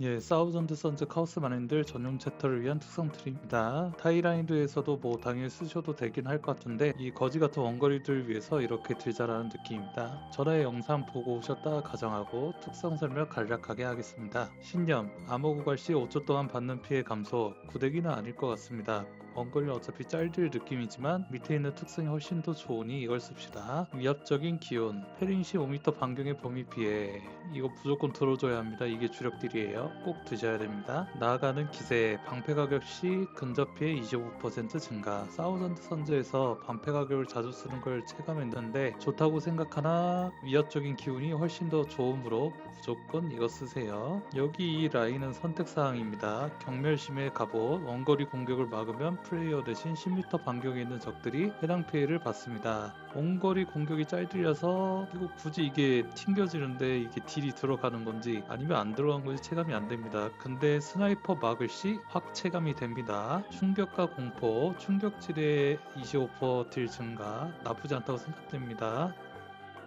예, 사우전드 선즈 카오스 마인들 전용 챕터를 위한 특성 트리입니다. 타이라인드에서도 뭐 당연히 쓰셔도 되긴 할 것 같은데 이 거지 같은 원거리들 위해서 이렇게 들자라는 느낌입니다. 전에 영상 보고 오셨다 가정하고 특성 설명 간략하게 하겠습니다. 신념, 암호 구갈 시 5초 동안 받는 피해 감소, 구대기는 아닐 것 같습니다. 원거리는 어차피 짤들 느낌이지만 밑에 있는 특성이 훨씬 더 좋으니 이걸 씁시다. 위협적인 기온, 패링 시 5m 반경의 범위 피해 이거 무조건 들어줘야 합니다. 이게 주력 딜이에요. 꼭 드셔야 됩니다. 나아가는 기세, 방패 가격 시 근접 피해 25% 증가. 사우전드 선즈에서 방패 가격을 자주 쓰는 걸 체감했는데 좋다고 생각하나 위협적인 기운이 훨씬 더 좋으므로 무조건 이거 쓰세요. 여기 이 라인은 선택사항입니다. 경멸심의 갑옷, 원거리 공격을 막으면 플레이어 대신 10m 반경에 있는 적들이 해당 피해를 받습니다. 원거리 공격이 짤들이라서 이거 굳이 이게 튕겨지는데 이게 딜이 들어가는 건지 아니면 안 들어간 건지 체감이 안 됩니다. 근데 스나이퍼 막을 시 확 체감이 됩니다. 충격과 공포, 충격질의 25%딜 증가 나쁘지 않다고 생각됩니다.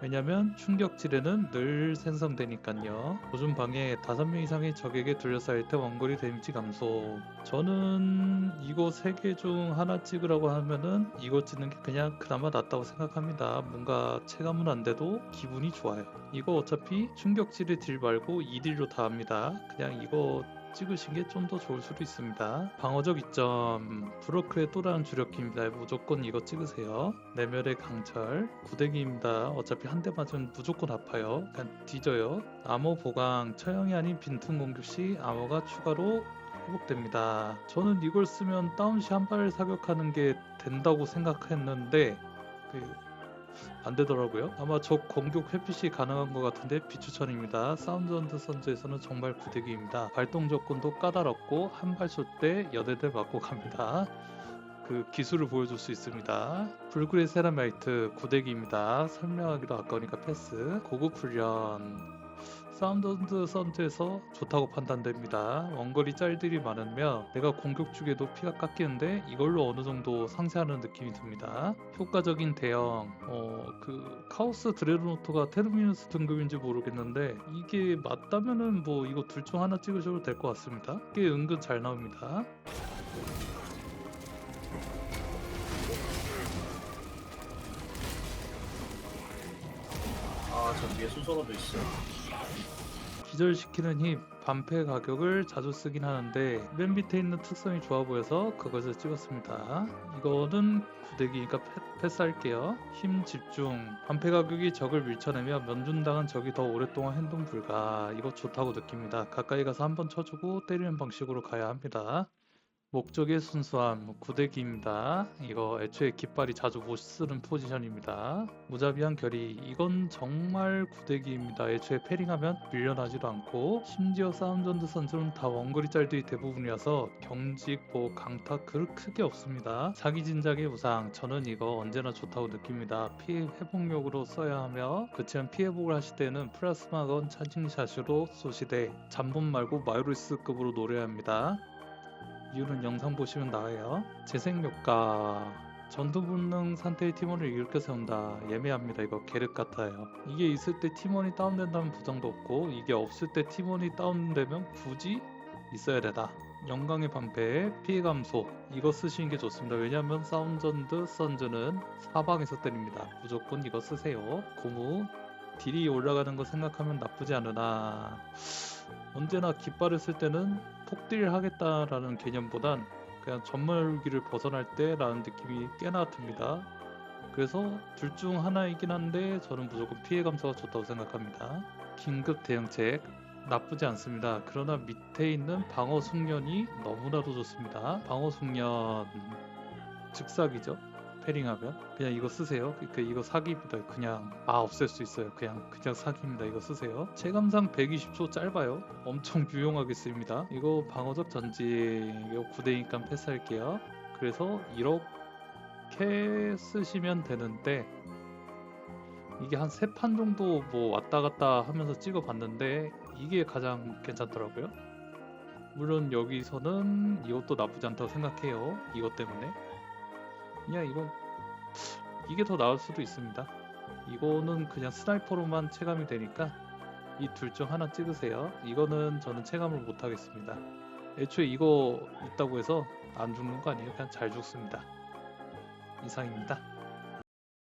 왜냐면 충격질에는 늘 생성되니까요. 보존 방에 5명 이상의 적에게 둘러싸일 때 원거리 데미지 감소. 저는 이거 3개 중 하나 찍으라고 하면은 이거 찍는 게 그냥 그나마 낫다고 생각합니다. 뭔가 체감은 안 돼도 기분이 좋아요. 이거 어차피 충격질의 딜 말고 2딜로 다 합니다. 그냥 이거 찍으신 게 좀 더 좋을 수도 있습니다. 방어적 이점 브로크의 또 다른 주력기입니다. 무조건 이거 찍으세요. 내멸의 강철 구대기입니다. 어차피 한 대 맞으면 무조건 아파요. 그냥 뒤져요. 암호 보강 처형이 아닌 빈틈 공격 시 암호가 추가로 회복됩니다. 저는 이걸 쓰면 다운 시 한발 사격하는 게 된다고 생각했는데 그 안 되더라고요. 아마 적 공격 회피 시 가능한 것 같은데 비추천입니다. 사운드 선즈에서는 정말 구대기입니다. 발동 조건도 까다롭고 한 발쏠 때 여대대 맞고 갑니다. 그 기술을 보여줄 수 있습니다. 불굴의 세라마이트 구대기입니다. 설명하기도 아까우니까 패스. 고급 훈련. 사운드 선즈에서 좋다고 판단됩니다. 원거리 짤들이 많으면 내가 공격 중에도 피가 깎이는데 이걸로 어느 정도 상쇄하는 느낌이 듭니다. 효과적인 대형, 어, 그 카오스 드레노토가 테르미누스 등급인지 모르겠는데 이게 맞다면은 뭐 이거 둘 중 하나 찍으셔도 될 것 같습니다. 이게 은근 잘 나옵니다. 아, 저 뒤에 수소로도 있어. 기절시키는 힘, 반패 가격을 자주 쓰긴 하는데 맨 밑에 있는 특성이 좋아 보여서 그것을 찍었습니다. 이거는 구대기 니까 패, 패스할게요. 힘 집중, 반패 가격이 적을 밀쳐내며 면준당한 적이 더 오랫동안 행동 불가. 이거 좋다고 느낍니다. 가까이 가서 한번 쳐주고 때리는 방식으로 가야 합니다. 목적의 순수함, 구대기입니다. 이거 애초에 깃발이 자주 못 쓰는 포지션입니다. 무자비한 결의, 이건 정말 구대기입니다. 애초에 패링하면 밀려나지도 않고 심지어 사운전드 선수는 다 원거리 짤들이 대부분이라서 경직, 뭐 강타 그 크게 없습니다. 사기 진작의 우상, 저는 이거 언제나 좋다고 느낍니다. 피해 회복력으로 써야 하며 그치만 피해 회복을 하실 때는 플라스마건 차징샷으로 쏘시되 잠복 말고 마이로스급으로 노려야 합니다. 이유는 영상 보시면 나와요. 재생효과 전투 본능 상태의 팀원을 일으켜 세운다. 예매합니다. 이거 계륵 같아요. 이게 있을 때 팀원이 다운된다면 부정도 없고 이게 없을 때 팀원이 다운되면 굳이 있어야 되다. 영광의 방패, 피해 감소 이거 쓰시는 게 좋습니다. 왜냐하면 사운전드 선즈는 사방에서 때립니다. 무조건 이거 쓰세요. 고무 딜이 올라가는 거 생각하면 나쁘지 않으나 언제나 깃발을 쓸 때는 폭딜 하겠다라는 개념보단 그냥 전멸기를 벗어날 때라는 느낌이 꽤나 듭니다. 그래서 둘 중 하나이긴 한데 저는 무조건 피해 감소가 좋다고 생각합니다. 긴급 대응책 나쁘지 않습니다. 그러나 밑에 있는 방어 숙련이 너무나도 좋습니다. 방어 숙련 즉사기죠. 패링하면 그냥 이거 쓰세요. 그 이거 사기입니다. 그냥 아 없앨 수 있어요. 그냥 그냥 사기입니다. 이거 쓰세요. 체감상 120초 짧아요. 엄청 유용하게 쓰입니다. 이거 방어적 전지 이거 9대니까 패스할게요. 그래서 이렇게 쓰시면 되는데 이게 한 세 판 정도 뭐 왔다 갔다 하면서 찍어봤는데 이게 가장 괜찮더라고요. 물론 여기서는 이것도 나쁘지 않다고 생각해요. 이것 때문에. 그냥 이건 이게 더 나을 수도 있습니다. 이거는 그냥 스나이퍼로만 체감이 되니까 이 둘 중 하나 찍으세요. 이거는 저는 체감을 못 하겠습니다. 애초에 이거 있다고 해서 안 죽는 거 아니에요. 그냥 잘 죽습니다. 이상입니다.